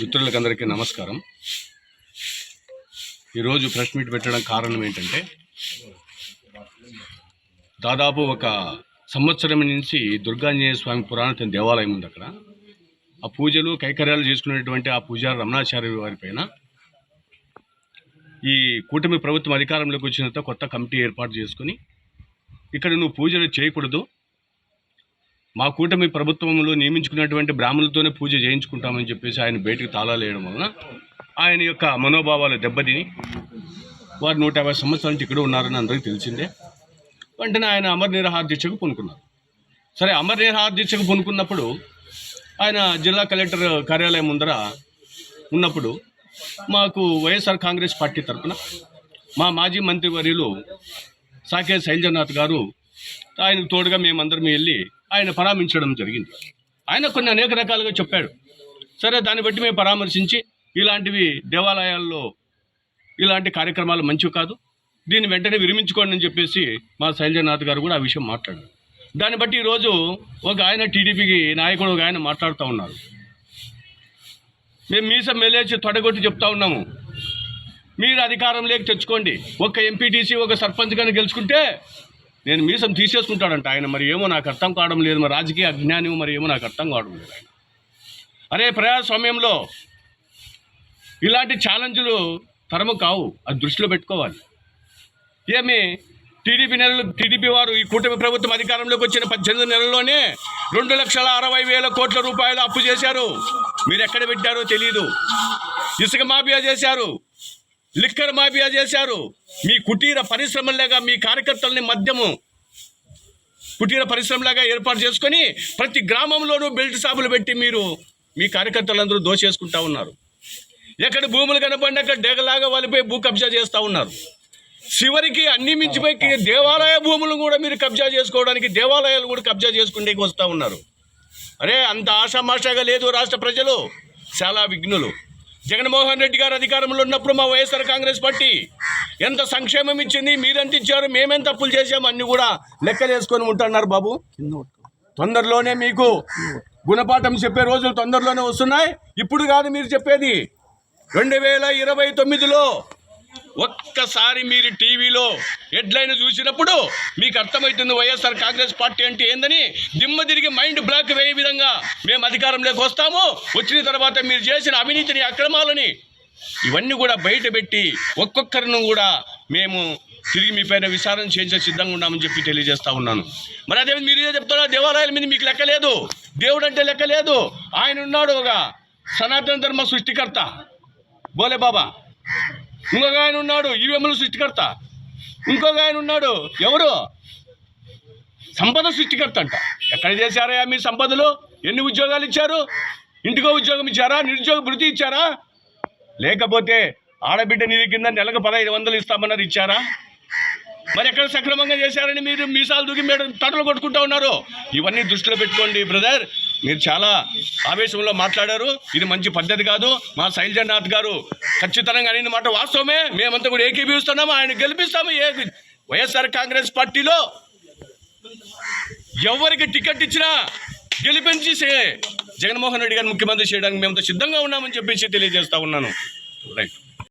మిత్రులకు అందరికీ నమస్కారం. ఈరోజు ప్రెస్ మీట్ పెట్టడం కారణం ఏంటంటే దాదాపు ఒక సంవత్సరం నుంచి దుర్గాంజనేయ స్వామి పురాణ దేవాలయం ఉంది అక్కడ. ఆ పూజలు కైకర్యాలు చేసుకునేటువంటి ఆ పూజారి రమణాచార్య వారి పైన ఈ కూటమి ప్రభుత్వం అధికారంలోకి వచ్చిన తర్వాత కొత్త కమిటీ ఏర్పాటు చేసుకుని ఇక్కడ నువ్వు పూజలు చేయకూడదు మా కూటమి ప్రభుత్వంలో నియమించుకున్నటువంటి బ్రాహ్మణులతోనే పూజ చేయించుకుంటామని చెప్పేసి ఆయన బయటికి తాళాలు వేయడం వలన ఆయన యొక్క మనోభావాలు దెబ్బతిని వారు నూట యాభై సంవత్సరాల నుంచి ఇక్కడ ఉన్నారని అందరికీ తెలిసిందే. వెంటనే ఆయన అమర నిరహార దీక్షకు పూనుకున్నారు. సరే అమర నిరహార దీక్షకు పూనుకున్నప్పుడు ఆయన జిల్లా కలెక్టర్ కార్యాలయం ముందర ఉన్నప్పుడు మాకు వైఎస్ఆర్ కాంగ్రెస్ పార్టీ తరఫున మా మాజీ మంత్రివర్యులు సాకే శైలజనాథ్ గారు ఆయనకు తోడుగా మేమందరం వెళ్ళి ఆయన పరామర్శించడం జరిగింది. ఆయన కొన్ని అనేక రకాలుగా చెప్పాడు. సరే దాన్ని బట్టి మేము పరామర్శించి ఇలాంటివి దేవాలయాల్లో ఇలాంటి కార్యక్రమాలు మంచివి కాదు. దీన్ని వెంటనే విరమించుకోండి అని చెప్పేసి మా శైలజనాథ్ గారు కూడా ఆ విషయం మాట్లాడారు. దాన్ని బట్టి ఈరోజు ఒక ఆయన టీడీపీకి నాయకుడు ఒక ఆయన మాట్లాడుతూ ఉన్నారు. మేము మీసం మెలేసి తొడగొట్టి చెప్తా ఉన్నాము. మీరు అధికారం లేక తెచ్చుకోండి. ఒక ఎంపీటీసీ ఒక సర్పంచ్ కానీ గెలుచుకుంటే నేను మీసం తీసేసుకుంటాడంట ఆయన. మరి ఏమో నాకు అర్థం కావడం లేదు. మరి రాజకీయ అజ్ఞానం మరి ఏమో నాకు అర్థం కావడం లేదు ఆయన. అరే ప్రజాస్వామ్యంలో ఇలాంటి ఛాలెంజ్లు తరము కావు. అది దృష్టిలో పెట్టుకోవాలి. ఏమి? టీడీపీ నెలలు టీడీపీ వారు ఈ కూటమి ప్రభుత్వం అధికారంలోకి వచ్చిన పద్దెనిమిది నెలల్లోనే రెండు లక్షల అరవై వేల కోట్ల రూపాయలు అప్పు చేశారు. మీరు ఎక్కడ పెట్టారో తెలియదు ఇసుక మాఫియా చేశారు. లిక్కర్ మాఫియా చేశారు. మీ కుటీర పరిశ్రమలాగా మీ కార్యకర్తల్ని మద్యము కుటీర పరిశ్రమలాగా ఏర్పాటు చేసుకొని ప్రతి గ్రామంలోనూ బెల్ట్ షాపులు పెట్టి మీరు మీ కార్యకర్తలందరూ దోషేసుకుంటా ఉన్నారు. ఎక్కడ భూములు కనపడి అక్కడ డేగలాగా వాళ్ళపై భూ కబ్జా చేస్తూ ఉన్నారు. చివరికి అన్ని మించిపోయి దేవాలయ భూములు కూడా మీరు కబ్జా చేసుకోవడానికి దేవాలయాలు కూడా కబ్జా చేసుకుంటే వస్తూ ఉన్నారు. అరే అంత ఆషామాషాగా లేదు రాష్ట్ర ప్రజలు. చాలా విఘ్నులు. జగన్మోహన్ రెడ్డి గారు అధికారంలో ఉన్నప్పుడు మా వైఎస్ఆర్ కాంగ్రెస్ పార్టీ ఎంత సంక్షేమం ఇచ్చింది మీరెంత ఇచ్చారు మేమేం తప్పులు చేసాము అన్ని కూడా లెక్కలేసుకొని ఉంటున్నారు బాబు. తొందరలోనే మీకు గుణపాఠం చెప్పే రోజులు తొందరలోనే వస్తున్నాయి. ఇప్పుడు కాదు మీరు చెప్పేది. రెండు వేల ఇరవై తొమ్మిదిలో ఒక్కసారి మీరు టీవీలో హెడ్లైన్ చూసినప్పుడు మీకు అర్థమవుతుంది వైఎస్ఆర్ కాంగ్రెస్ పార్టీ అంటే ఏందని. దిమ్మ తిరిగి మైండ్ బ్లాక్ వేయ విధంగా మేము అధికారంలోకి వస్తాము. వచ్చిన తర్వాత మీరు చేసిన అవినీతిని అక్రమాలని ఇవన్నీ కూడా బయటపెట్టి ఒక్కొక్కరిని కూడా మేము తిరిగి మీ పైన విచారణ చేయించే సిద్ధంగా ఉన్నామని చెప్పి తెలియజేస్తా ఉన్నాను. మరి అదే మీరే చెప్తున్నారు దేవాలయాల మీద మీకు లెక్క లేదు. దేవుడు అంటే లెక్క లేదు. ఆయన ఉన్నాడు ఒక సనాతన ధర్మ సృష్టికర్త. బోలే బాబా. ఇంకొక ఆయన ఉన్నాడు ఈవీఎంల సృష్టికర్త. ఇంకొక ఆయన ఉన్నాడు ఎవరు? సంపద సృష్టికర్త అంట. ఎక్కడ చేశారయ్యా మీ సంపదలు? ఎన్ని ఉద్యోగాలు ఇచ్చారు? ఇంటికో ఉద్యోగం ఇచ్చారా? నిరుద్యోగ భృతి ఇచ్చారా? లేకపోతే ఆడబిడ్డ నిధి కింద నెలకు పదహైదు వందలు ఇస్తామన్నారు ఇచ్చారా? మరి ఎక్కడ సక్రమంగా చేశారని మీరు మీసాలు దూకి మేడం తటలు కొట్టుకుంటా ఉన్నారు? ఇవన్నీ దృష్టిలో పెట్టుకోండి బ్రదర్. మీరు చాలా ఆవేశంలో మాట్లాడారు. ఇది మంచి పద్ధతి కాదు. మా శైలజనాథ్ గారు ఖచ్చితంగా అనే మాట వాస్తవమే. మేమంతా కూడా ఏకీభవిస్తున్నాము ఆయన గెలిపిస్తాము. ఏ వైఎస్ఆర్ కాంగ్రెస్ పార్టీలో ఎవరికి టికెట్ ఇచ్చినా గెలిపించి జగన్మోహన్ రెడ్డి గారిని ముఖ్యమంత్రి చేయడానికి మేమంతా సిద్ధంగా ఉన్నామని చెప్పేసి తెలియజేస్తా ఉన్నాను. రైట్.